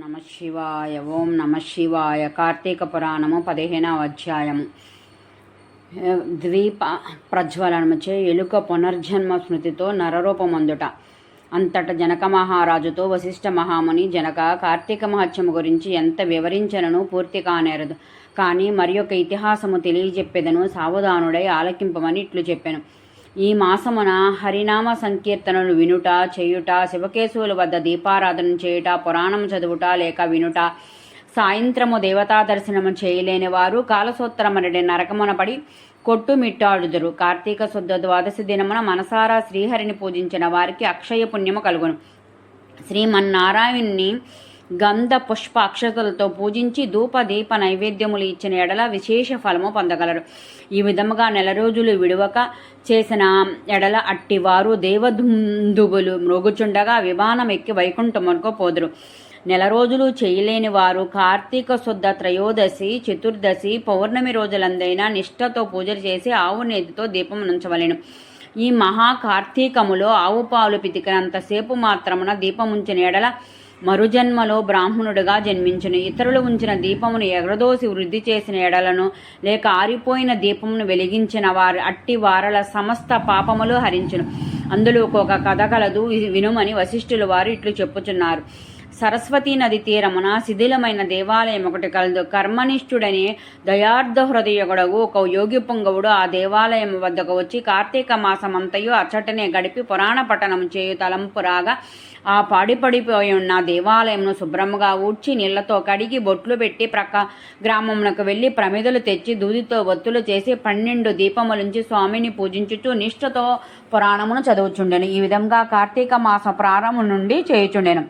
నమ శివాయ ఓం నమ శివాయ కార్తీక పురాణము పదిహేనవ అధ్యాయము. ద్వీప ప్రజ్వలనముచే ఎలుక పునర్జన్మ స్మృతితో నరరూపమందుట. అంతట జనక మహారాజుతో వశిష్ఠ మహాముని జనక కార్తీక మహత్యము గురించి ఎంత వివరించనను పూర్తి కానేరదు. కానీ మరి ఇతిహాసము తెలియజెప్పెదను సావధానుడై ఆలకింపమని ఇట్లు చెప్పాను. ఈ మాసమున హరినామ సంకీర్తనలు వినుట చేయుట శివకేశవుల వద్ద దీపారాధన చేయుట పురాణం చదువుట లేక వినుట సాయంత్రము దేవతా దర్శనము చేయలేని వారు కాలసూత్రమనడి నరకమున పడి కొట్టుమిట్టాడుదురు. కార్తీక శుద్ధ ద్వాదశి దినమున మనసారా శ్రీహరిని పూజించిన వారికి అక్షయ పుణ్యము కలుగును. శ్రీమన్నారాయణ్ణి గంధ పుష్ప అక్షతలతో పూజించి ధూప దీప నైవేద్యములు ఇచ్చిన ఎడల విశేష ఫలము పొందగలరు. ఈ విధముగా నెల రోజులు విడవక చేసిన ఎడల అట్టివారు దేవదుందువులు మృగుచుండగా విమానం ఎక్కి వైకుంఠమునకు పోదురు. నెల రోజులు చేయలేని వారు కార్తీక శుద్ధ త్రయోదశి చతుర్దశి పౌర్ణమి రోజులందైనా నిష్ఠతో పూజలు చేసి ఆవు నేతితో దీపం ఉంచవలెను ఈ మహా కార్తీకములో ఆవు పాలు పితికినంతసేపు మాత్రమున దీపముంచిన ఎడల మరుజన్మలో బ్రాహ్మణుడిగా జన్మించును. ఇతరులు ఉంచిన దీపమును ఎగరదోసి వృద్ధి చేసిన ఎడలను లేక ఆరిపోయిన దీపమును వెలిగించిన వారి అట్టి వారల సమస్త పాపములు హరించును. అందులో ఒక కథ కలదు. వినుమని వశిష్ఠులు వారు ఇట్లు చెప్పుచున్నారు. సరస్వతీ నది తీరమున శిథిలమైన దేవాలయం ఒకటి కలదు. కర్మనిష్ఠుడని దయార్థ హృదయగుడగు ఒక యోగి పొంగవుడు ఆ దేవాలయం వద్దకు వచ్చి కార్తీక మాసమంతయు అచ్చటనే గడిపి పురాణ పట్టణం చేయు తలంపురాగా ఆ పాడిపడిపోయి ఉన్న దేవాలయంను శుభ్రముగా ఊడ్చి నీళ్ళతో కడిగి బొట్లు పెట్టి ప్రక్క గ్రామమునకు వెళ్ళి ప్రమిదలు తెచ్చి దూదితో ఒత్తులు చేసి పన్నెండు దీపములుంచి స్వామిని పూజించుచు నిష్ఠతో పురాణమును చదువుచుండెను. ఈ విధంగా కార్తీక మాస ప్రారంభం నుండి చేయుచుండెను.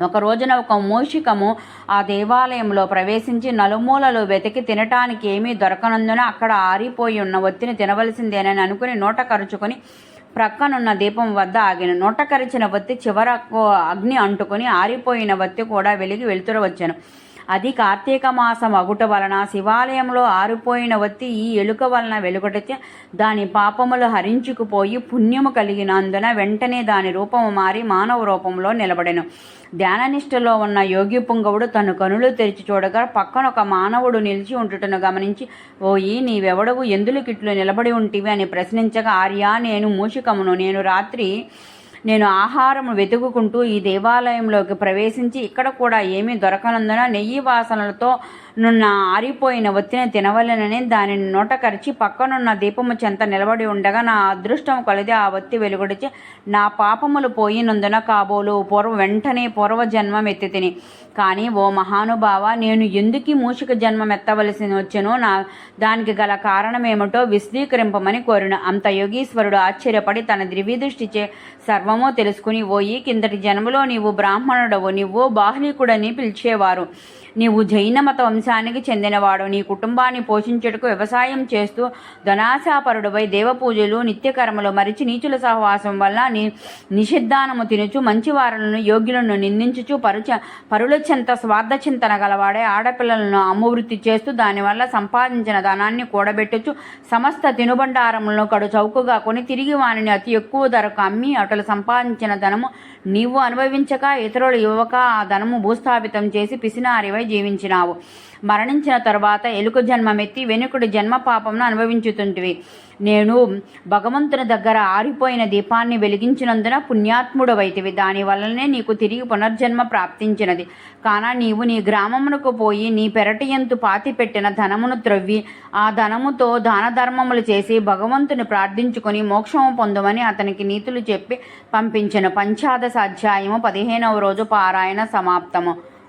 ఒక రోజున ఒక మూషికము ఆ దేవాలయంలో ప్రవేశించి నలుమూలలు వెతికి తినటానికి ఏమీ దొరకనందున అక్కడ ఆరిపోయి ఉన్న ఒత్తిని తినవలసిందేనని అనుకుని నోట కరుచుకొని ప్రక్కనున్న దీపం వద్ద ఆగిన నోట కరిచిన వత్తి చివరకు అగ్ని అంటుకొని ఆరిపోయిన వత్తి కూడా వెలిగి వెలుతురు వచ్చాను. అది కార్తీక మాసం అగుట వలన శివాలయంలో ఆరిపోయిన వత్తి ఈ ఎలుక వలన వెలుగడితే దాని పాపములు హరించుకుపోయి పుణ్యము కలిగినందున వెంటనే దాని రూపము మారి మానవ రూపంలో నిలబడెను. ధ్యాననిష్టలో ఉన్న యోగి పుంగవుడు తను కనులు తెరిచి చూడగా పక్కన ఒక మానవుడు నిలిచి ఉంటుటను గమనించి ఓయి నీవెవడవు? ఎందులకిట్లు నిలబడి ఉంటివి? అని ప్రశ్నించగా ఆర్యా నేను మూషికమును. నేను రాత్రి నేను ఆహారం వెతుకుకుంటూ ఈ దేవాలయంలోకి ప్రవేశించి ఇక్కడ కూడా ఏమీ దొరకనందున నెయ్యి వాసనలతో నున్న ఆరిపోయిన ఒత్తిని తినవలనని దానిని నోట కరిచి పక్కనున్న దీపము చెంత నిలబడి ఉండగా నా అదృష్టం కలిది ఆ ఒత్తి వెలుగుడిచి నా పాపములు పోయినందున కాబోలు పూర్వ వెంటనే పూర్వ జన్మం ఎత్తి తిని. కానీ ఓ మహానుభావ నేను ఎందుకు మూషిక జన్మం ఎత్తవలసి వచ్చెనో? నా దానికి గల కారణమేమిటో విశదీకరింపమని కోరిన. అంత యోగీశ్వరుడు ఆశ్చర్యపడి తన ద్రివిదృష్టిచే సర్వమో తెలుసుకుని ఓయి కిందటి జన్మలో నీవు బ్రాహ్మణుడవు నీవు బాహ్లికుడని పిలిచేవారు. నీవు జైన మత వంశానికి చెందినవాడు. నీ కుటుంబాన్ని పోషించుటకు వ్యవసాయం చేస్తూ ధనాశాపరుడుపై దేవపూజలు నిత్యకర్మలు మరిచి నీచుల సహవాసం వల్ల నీ నిషిద్ధానము తినుచు మంచివారులను యోగ్యులను నిందించుచు పరుచ పరుల చింత స్వార్థ చింతన గలవాడే ఆడపిల్లలను అమ్మవృత్తి చేస్తూ దానివల్ల సంపాదించిన ధనాన్ని కూడబెట్టుచు సమస్త తినుబండారములను కడు చౌకగా కొని తిరిగి వానిని అతి ఎక్కువ ధరకు అమ్మి అటలు సంపాదించిన ధనము నీవు అనుభవించక ఇతరులు ఇవ్వక ఆ ధనము భూస్థాపితం చేసి పిసినారివై జీవించినావు. మరణించిన తర్వాత ఎలుక జన్మమెత్తి వెనుకుడి జన్మ పాపంను అనుభవించుతుంటివి. నేను భగవంతుని దగ్గర ఆరిపోయిన దీపాన్ని వెలిగించినందున పుణ్యాత్ముడవైతివి. దాని వల్లనే నీకు తిరిగి పునర్జన్మ ప్రాప్తించినది. కాన నీవు నీ గ్రామమునకు పోయి నీ పెరటియంతు పాతిపెట్టిన ధనమును త్రవ్వి ఆ ధనముతో దాన ధర్మములు చేసి భగవంతుని ప్రార్థించుకొని మోక్షము పొందమని అతనికి నీతులు చెప్పి పంపించను. పంచాదశ అధ్యాయము పదిహేనవ రోజు పారాయణ సమాప్తము.